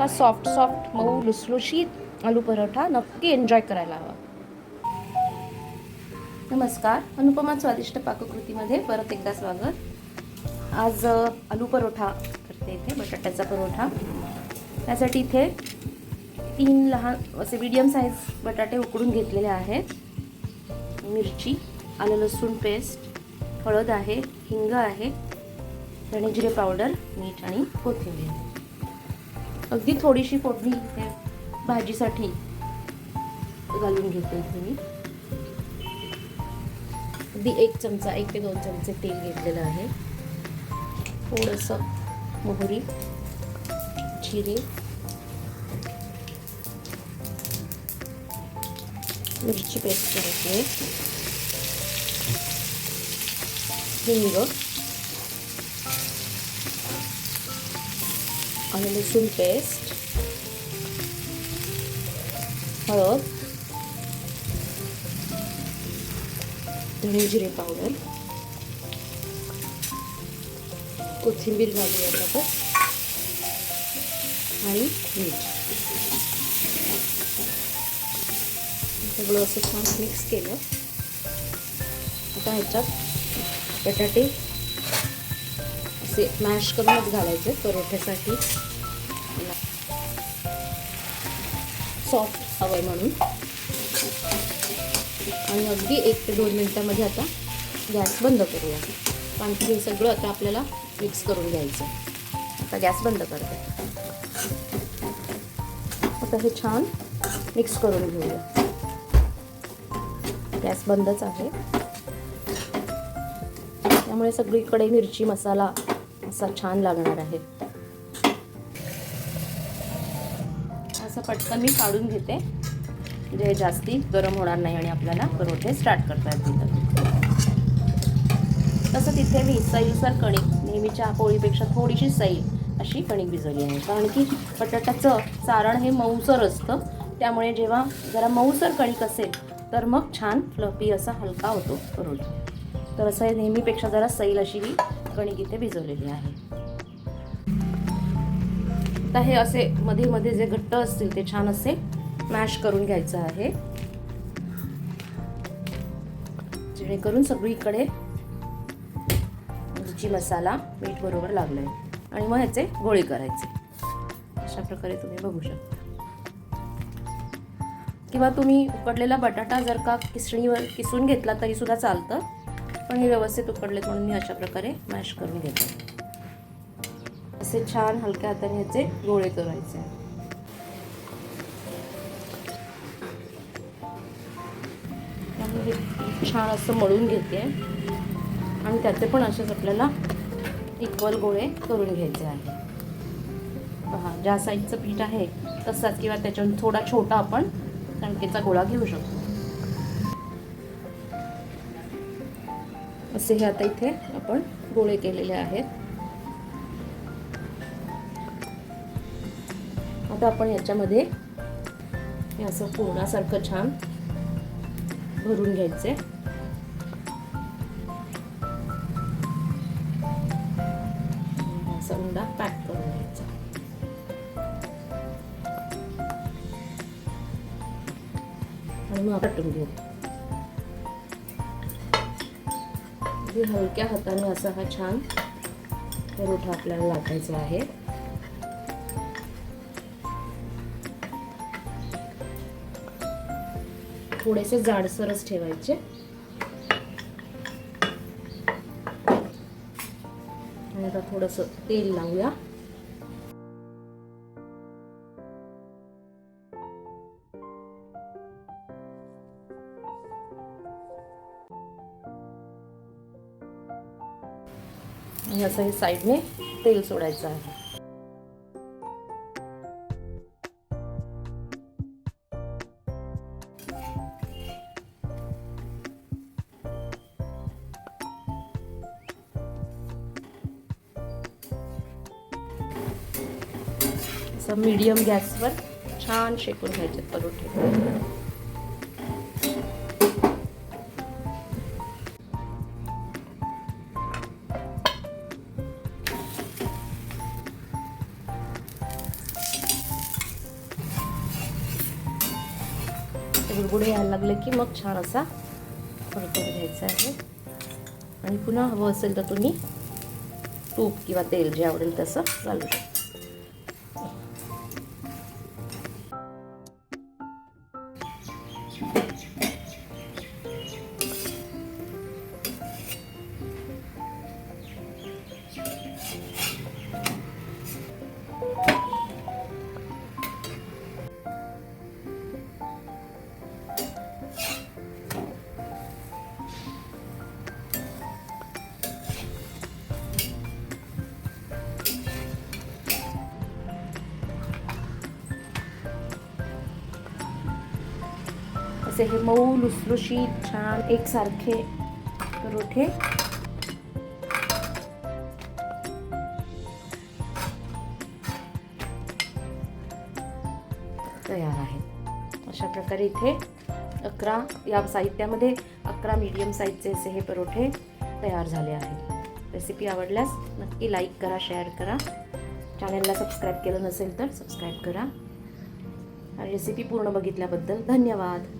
इतका soft soft मऊ लुसलुशीत आलू परोठा नक्की एन्जॉय करायला हवा. नमस्कार. अनुपमा स्वादिष्ट पाककृतीमध्ये परत एकदा स्वागत. आज आलू परोठा करते इथे बटाट्याचा परोठा. त्यासाठी इथे तीन लहान असे मीडियम साईज बटाटे उकडून घेतलेले आहेत. मिरची आलं लसूण पेस्ट हळद आहे हिंग आहे धणे जिरे पावडर मीठ आणि कोथिंबीर. अगदी थोडीशी फोडणी इथे भाजीसाठी घालून घेते इथे मी. अगदी एक चमचा, एक ते दोन चमचे तेल घेतलेलं आहे. थोडंसं मोहरी, जिरे, मिरची पेस्ट करायची हिंग आणि लसूण पेस्ट हळद धणे जिरे पावडर कोथिंबीर घालूया त्यात आणि मीठ. सगळं असं छान मिक्स केलं. आता ह्याच्यात बटाटे मिक्सी मॅश करूनच घालायचे परोठ्यासाठी. सॉफ्ट हवं म्हणून. आणि अगदी एक ते दोन मिनटामध्ये आता गॅस बंद करूया. आणखी हे सगळं आता आपल्याला मिक्स करून घ्यायचं. आता गॅस बंद करते. आता हे छान मिक्स करून घेऊया. गॅस बंदच आहे. त्यामुळे सगळीकडे मिरची मसाला असा छान लागणार आहे. असं पटकन मी काढून घेते. म्हणजे जास्ती गरम होणार नाही आणि आपल्याला परोठे स्टार्ट करता येतील. तसं तिथे मी सैलसर कणिक नेहमीच्या पोळीपेक्षा थोडीशी सैल अशी कणिक भिजवली आहे. कारण की बटाट्याचं चारण हे मऊसर असतं. त्यामुळे जेव्हा जरा मऊसर कणिक असेल तर मग छान फ्लफी असा हलका होतो परोठा. तर असं नेहमीपेक्षा जरा सैल अशी ही कणिक इथे भिजवलेली आहे आता हे असे मध्ये मध्ये जे घट्ट असतील ते छान असे मॅश करून घ्यायचं आहे. जेणेकरून सगळीकडे मिरची मसाला मीठ बरोबर लागलं आहे आणि मग ह्याचे गोळे करायचे. अशा प्रकारे तुम्ही बघू शकता. किंवा तुम्ही उकडलेला बटाटा जर का किसणीवर किसून घेतला तरी सुद्धा चालतं. पण हे व्यवस्थित उकडलेत म्हणून मी अशा प्रकारे मॅश करून घेते. असे छान हलक्या हाताने ह्याचे गोळे करायचे. त्यामुळे छान असं मळून घेते. आणि त्याचे पण असेच आपल्याला इक्वल गोळे करून घ्यायचे आहे. पहा ज्या साईजचं पीठ आहे तसाच किंवा त्याच्यावर थोडा छोटा आपण कणकेचा गोळा घेऊ शकतो. असे हे आता इथे आपण गोळे केलेले आहेत. आता आपण याच्यामध्ये हे असं पूर्णासारखं छान भरून घ्यायचे. असा उंडा पॅक करून घ्यायचा. आणि मग वाटून घेऊ. अगदी हलक्या हाताने असा हा छान परोठा आपल्याला लाटायचा आहे. थोडेसे जाडसरच ठेवायचे. आणि आता थोडंसं तेल लावूया. आणि असं हे साईडने तेल सोडायचं आहे. असं मीडियम गॅसवर छान शेकून घ्यायचे परोठे. बुडबुडे यायला लागले की मग छान असा परतून घ्यायचा आहे. आणि पुन्हा हवं असेल तर तुम्ही तूप किंवा तेल जे आवडेल तसं घालू शकता. असे हे मऊ लुसलुशीत छान एकसारखे परोठे. तयार आहेत. अशा प्रकारे इथे अकरा या साहित्यामध्ये अकरा मीडियम साईजचे असे हे परोठे तयार झाले आहेत. रेसिपी आवडल्यास नक्की लाईक करा शेअर करा. चॅनलला सबस्क्राईब केलं नसेल तर सबस्क्राईब करा. आणि रेसिपी पूर्ण बघितल्याबद्दल धन्यवाद.